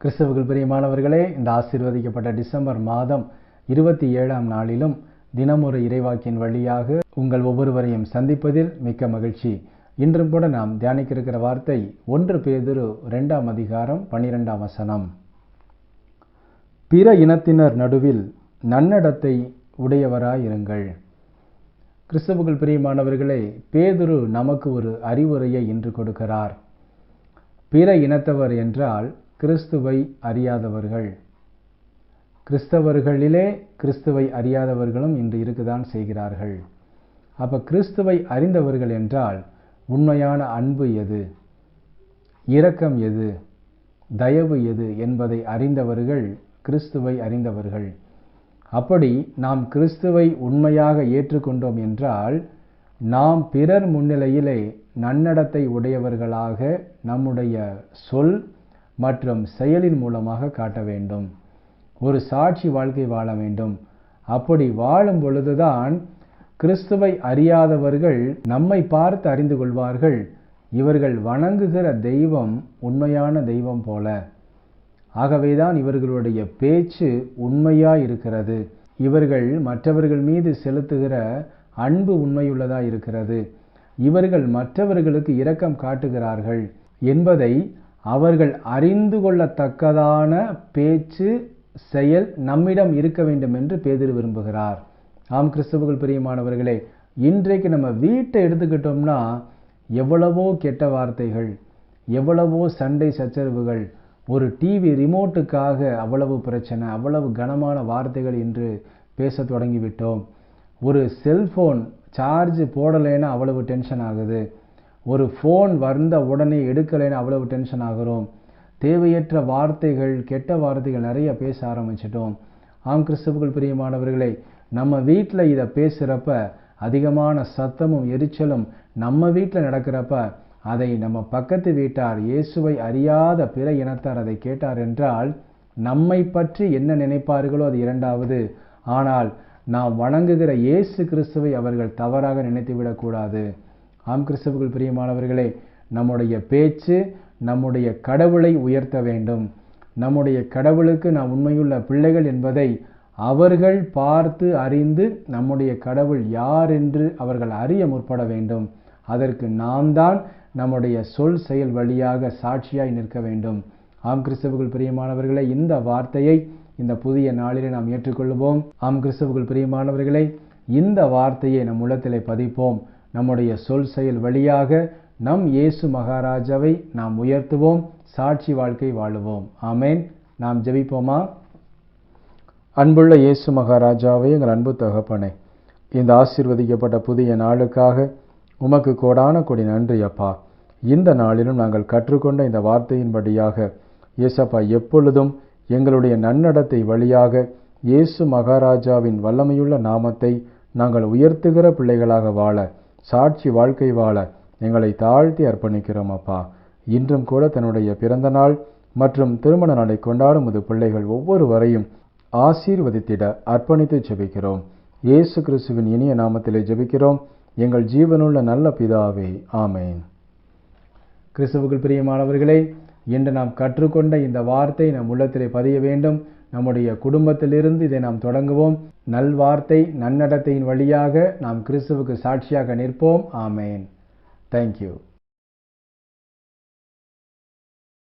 கிறிஸ்தவர்கள் பிரியமானவர்களே இந்த ஆசீர்வதிக்கப்பட்ட டிசம்பர் மாதம் இருபத்தி ஏழாம் நாளிலும் தினமொரு இறைவாக்கின் வழியாக உங்கள் ஒவ்வொருவரையும் சந்திப்பதில் மிக்க மகிழ்ச்சி. இன்றும் கூட நாம் தியானிக்க இருக்கிற வார்த்தை ஒன்று பேதுரு ரெண்டாம் அதிகாரம் பன்னிரெண்டாம் வசனம். பிற இனத்தினர் நடுவில் நன்னடத்தை உடையவராயிருங்கள். கிறிஸ்தவர்கள் பிரியமானவர்களே பேதுரு நமக்கு ஒரு அறிவுரையை இன்று கொடுக்கிறார். பிற இனத்தவர் என்றால் கிறிஸ்துவை அறியாதவர்கள். கிறிஸ்தவர்களிலே கிறிஸ்துவை அறியாதவர்களும் இன்று இருக்குதான் செய்கிறார்கள். அப்போ கிறிஸ்துவை அறிந்தவர்கள் என்றால் உண்மையான அன்பு எது? இரக்கம் எது? தயவு எது? என்பதை அறிந்தவர்கள் கிறிஸ்துவை அறிந்தவர்கள். அப்படி நாம் கிறிஸ்துவை உண்மையாக ஏற்றுக்கொண்டோம் என்றால் நாம் பிறர் முன்னிலையிலே நன்னடத்தை உடையவர்களாக நம்முடைய சொல் மற்றும் செயலின் மூலமாக காட்ட வேண்டும். ஒரு சாட்சி வாழ்க்கை வாழ வேண்டும். அப்படி வாழும் பொழுதுதான் கிறிஸ்துவை அறியாதவர்கள் நம்மை பார்த்து அறிந்து கொள்வார்கள். இவர்கள் வணங்குகிற தெய்வம் உண்மையான தெய்வம் போல. ஆகவேதான் இவர்களுடைய பேச்சு உண்மையாய் இருக்கிறது. இவர்கள் மற்றவர்கள் மீது செலுத்துகிற அன்பு உண்மையுள்ளதா இருக்கிறது. இவர்கள் மற்றவர்களுக்கு இரக்கம் காட்டுகிறார்கள் என்பதை அவர்கள் அறிந்து கொள்ளத்தக்கதான பேச்சு செயல் நம்மிடம் இருக்க வேண்டும் என்று பேதிரு விரும்புகிறார். ஆம் கிறிஸ்தவர்கள் பிரியமானவர்களே இன்றைக்கு நம்ம வீட்டை எடுத்துக்கிட்டோம்னா எவ்வளவோ கெட்ட வார்த்தைகள் எவ்வளவோ சண்டை சச்சரவுகள் ஒரு டிவி ரிமோட்டுக்காக அவ்வளவு பிரச்சனை அவ்வளவு கனமான வார்த்தைகள் என்று பேச தொடங்கிவிட்டோம். ஒரு செல்ஃபோன் சார்ஜ் போடலைன்னா அவ்வளவு டென்ஷன் ஆகுது. ஒரு ஃபோன் வந்த உடனே எடுக்கலைன்னு அவ்வளவு டென்ஷன் ஆகிறோம். தேவையற்ற வார்த்தைகள் கெட்ட வார்த்தைகள் நிறைய பேச ஆரம்பிச்சிட்டோம். ஆம் கிறிஸ்துவுக்குள் பிரியமானவர்களை நம்ம வீட்டில் இதை பேசுகிறப்ப அதிகமான சத்தமும் எரிச்சலும் நம்ம வீட்டில் நடக்கிறப்ப அதை நம்ம பக்கத்து வீட்டார் இயேசுவை அறியாத பிற இனத்தார் அதை கேட்டார் என்றால் நம்மை பற்றி என்ன நினைப்பார்களோ அது இரண்டாவது. ஆனால் நாம் வணங்குகிற இயேசு கிறிஸ்துவை அவர்கள் தவறாக நினைத்துவிடக்கூடாது. ஆம் கிறிஸ்தவர்கள் பிரியமானவர்களே நம்முடைய பேச்சு நம்முடைய கடவுளை உயர்த்த வேண்டும். நம்முடைய கடவுளுக்கு நாம் உண்மையுள்ள பிள்ளைகள் என்பதை அவர்கள் பார்த்து அறிந்து நம்முடைய கடவுள் யார் என்று அவர்கள் அறிய முற்பட வேண்டும். அதற்கு நாம் தான் நம்முடைய சொல் செயல் வழியாக சாட்சியாய் நிற்க வேண்டும். ஆம் கிறிஸ்தவர்கள் பிரியமானவர்களே இந்த வார்த்தையை இந்த புதிய நாளிலே நாம் ஏற்றுக்கொள்வோம். ஆம் கிறிஸ்தவர்கள் பிரியமானவர்களே இந்த வார்த்தையை நம் உள்ளத்திலே பதிப்போம். நம்முடைய சொல் செயல் வழியாக நம் இயேசு மகாராஜாவை நாம் உயர்த்துவோம் சாட்சி வாழ்க்கை வாழுவோம். ஆமேன். நாம் ஜெபிப்போமா? அன்புள்ள இயேசு மகாராஜாவை எங்கள் அன்பு தகப்பனே இந்த ஆசீர்வதிக்கப்பட்ட புதிய நாளுக்காக உமக்கு கோடான கொடி நன்றி அப்பா. இந்த நாளிலும் நாங்கள் கற்றுக்கொண்ட இந்த வார்த்தையின்படியாக இயேசப்பா எப்பொழுதும் எங்களுடைய நன்னடத்தை வழியாக இயேசு மகாராஜாவின் வல்லமையுள்ள நாமத்தை நாங்கள் உயர்த்துகிற பிள்ளைகளாக வாழ சாட்சி வாழ்க்கை வாழ எங்களை தாழ்த்தி அர்ப்பணிக்கிறோம் அப்பா. இன்றும் கூட தன்னுடைய பிறந்த நாள் மற்றும் திருமண நாளை கொண்டாடும் இது பிள்ளைகள் ஒவ்வொருவரையும் ஆசீர்வதித்திட அர்ப்பணித்து ஜெபிக்கிறோம். இயேசு கிறிஸ்துவின் இனிய நாமத்திலே ஜெபிக்கிறோம். எங்கள் ஜீவனுள்ள நல்ல பிதாவே ஆமேன். கிறிஸ்துவுக்குள் பிரியமானவர்களே இன்று நாம் கற்றுக்கொண்ட இந்த வார்த்தை நம் உள்ளத்திலே பதிய வேண்டும். நம்முடைய குடும்பத்திலிருந்து இதை நாம் தொடங்குவோம். நல்வார்த்தை நன்னடத்தையின் வழியாக நாம் கிறிஸ்துவுக்கு சாட்சியாக நிற்போம். ஆமேன். தேங்க்யூ